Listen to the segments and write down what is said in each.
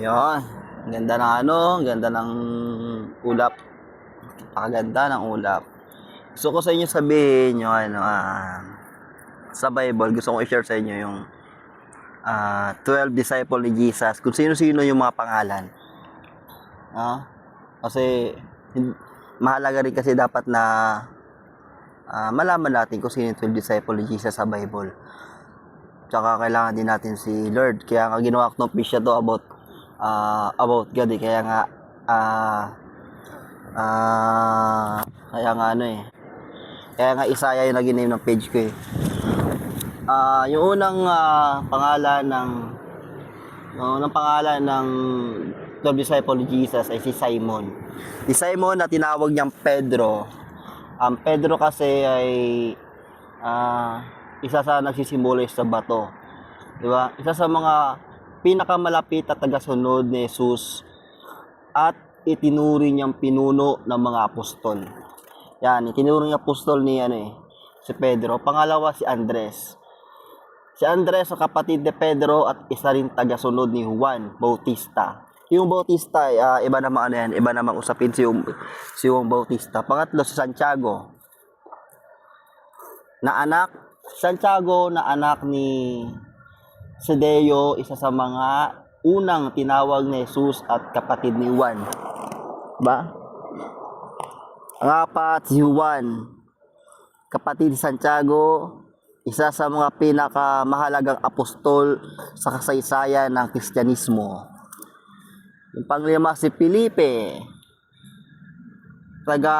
Yun. Ganda ng ano, ganda ng ulap. Pakaganda ng ulap. Gusto ko sa inyo sabihin yung ano, ah, sa Bible, gusto ko i-share sa inyo yung ah, 12 disciple ni Jesus. Kung sino-sino yung mga pangalan. Ah, kasi mahalaga rin kasi dapat na ah, malaman natin kung sino yung 12 disciple ni Jesus sa Bible. Tsaka kailangan din natin si Lord. Kaya nga ginawa ko ng piece to about ah, about God eh. Kaya nga ah ah kaya nga ano eh. Kaya nga Isaiah yung naging name ng page ko eh. Ah, yung unang ah, pangalan ng yung unang pangalan ng 12 disciple ni Jesus ay si Simon. Si Simon na tinawag niyang Pedro. Ang Pedro kasi ay ah, isa sa nagsisimbolo sa bato. Di ba? Isa sa mga pinakamalapit at tagasunod ni Jesus at itinuri niyang pinuno ng mga apostol. Yan, itinuri niyang apostol ni ano eh, si Pedro. Pangalawa si Andres. Si Andres ang kapatid ni Pedro at isa rin tagasunod ni Juan Bautista. Yung Bautista, ah, iba naman ano yan, iba naman usapin si yung, si Juan Bautista. Pangatlo si Santiago, na anak, Santiago na anak ni Sedeo, isa sa mga unang tinawag ni Jesus at kapatid ni Juan. Ba? Ang apat, si Juan, kapatid Santiago, isa sa mga pinakamahalagang apostol sa kasaysayan ng Kristyanismo. Yung panglima si Felipe, taga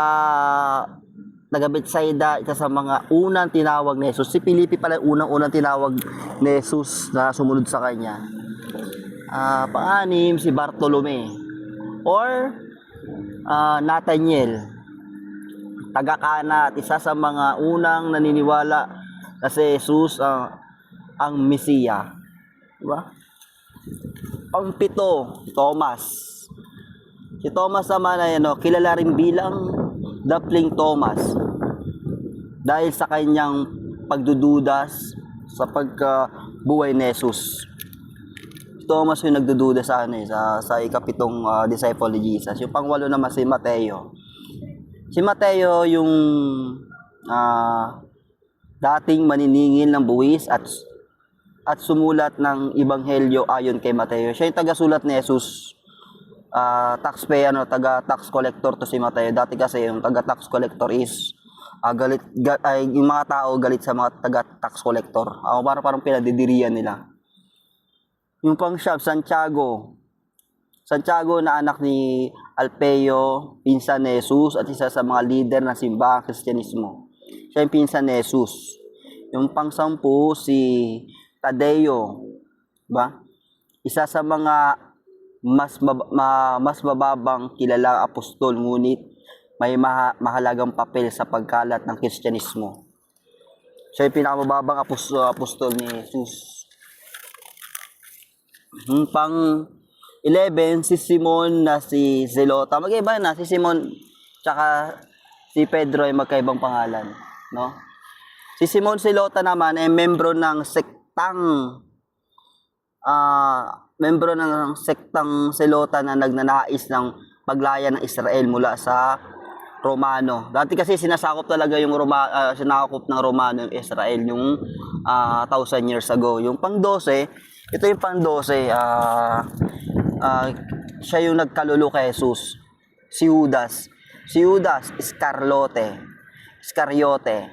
taga Bethsaida, isa sa mga unang tinawag ni Jesus. Si Felipe pala unang-unang tinawag ni Jesus na sumunod sa kanya. Ah, pang-anim si Bartolome or ah, Nathaniel taga Cana at isa sa mga unang naniniwala na si Jesus ang ang Mesiya. Di ba? Ang pito, Thomas. Si Thomas naman ay ano, kilala rin bilang Dapling Thomas dahil sa kanyang pagdududas sa pagkabuhay ni Jesus. Thomas yung nagdududa sa ano eh, sa, sa ikapitong ah, disciple ni Jesus. Yung pangwalo naman si Mateo. Si Mateo yung ah, dating maniningil ng buwis at at sumulat ng ebanghelyo ayon kay Mateo. Siya yung tagasulat ni Jesus. Ah, taxpayer ano, taga tax collector to si Mateo. Dati kasi yung taga tax collector is ah, galit ga, ay, yung mga tao galit sa mga taga tax collector. Ah, para parang pinadidirian nila. Yung pang shop Santiago. Santiago na anak ni Alpeo, pinsan ni Jesus at isa sa mga leader ng simbahang Kristyanismo. Siya yung pinsan ni Jesus. Yung pang-sampu si Tadeo, ba? Isa sa mga mas mab- ma- mas mababang kilalang apostol ngunit may maha- mahalagang papel sa pagkalat ng Kristyanismo. Siya yung pinakamababang apostol, apostol ni Jesus. Hmm, pang 11, si Simon na si Zelota. Mag-iba na, si Simon tsaka si Pedro ay magkaibang pangalan. No? Si Simon Zelota naman ay membro ng sektang ah membro ng sektang Zelota na nagnanais ng paglaya ng Israel mula sa Romano. Dati kasi sinasakop talaga yung Roma, ah, sinakop ng Romano yung Israel yung ah, thousand years ago. Yung pang 12, ito yung pang 12, ah ah, siya yung nagkalulu kay Jesus. Si Judas. Si Judas Iscariote. Iscariote.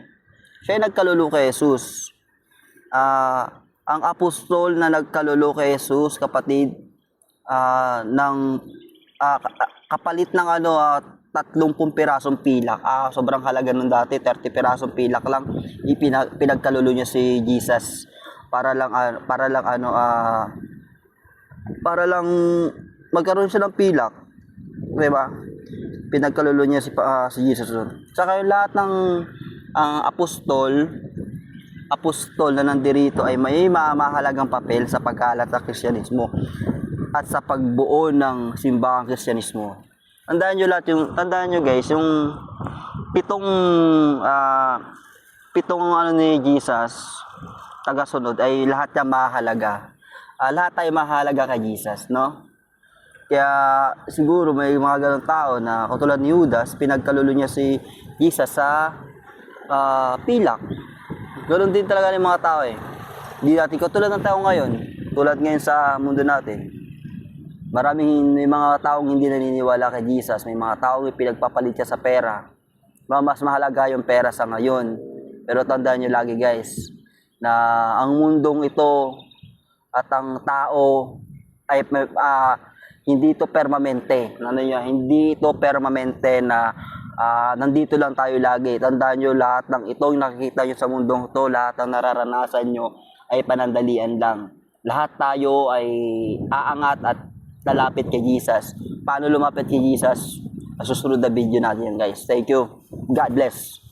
Siya yung nagkalulu kay Jesus. Ah, ang apostol na nagkalulu kay Jesus, kapatid, ah, ng ka- kapalit ng ano, ah, 30 pirasong pilak. Ah, sobrang halaga nung dati, 30 pirasong pilak lang. Ipinag, niya si Jesus para lang ah, para lang ano ah para lang magkaroon siya ng pilak. 'Di ba? Pinagkalulo niya si ah, si Jesus doon. Saka yung lahat ng ang apostol apostol na nandirito ay may mahalagang papel sa pagkalat ng Kristyanismo at sa pagbuo ng simbahang Kristyanismo. Tandaan nyo lahat yung, tandaan nyo guys, yung pitong, ah, pitong ano ni Jesus, tagasunod, ay lahat yan mahalaga. Ah, lahat tayo mahalaga kay Jesus, no? Kaya siguro may mga ganong tao na katulad ni Judas, pinagkalulo niya si Jesus sa ah, pilak. Ganon din talaga ng mga tao eh. Hindi natin, katulad ng tao ngayon, tulad ngayon sa mundo natin, maraming may mga taong hindi naniniwala kay Jesus, may mga taong pinagpapalit siya sa pera. Ma- Mas mahalaga yung pera sa ngayon. Pero tandaan nyo lagi guys, na ang mundong ito at ang tao ay ah, hindi ito permanente. Ano yun? Hindi ito permanente na ah, nandito lang tayo lagi. Tandaan nyo lahat ng ito yung nakikita nyo sa mundong ito, lahat ng nararanasan nyo ay panandalian lang. Lahat tayo ay aangat at lalapit kay Jesus. Paano lumapit kay Jesus? Susunod na video natin yan guys. Thank you. God bless.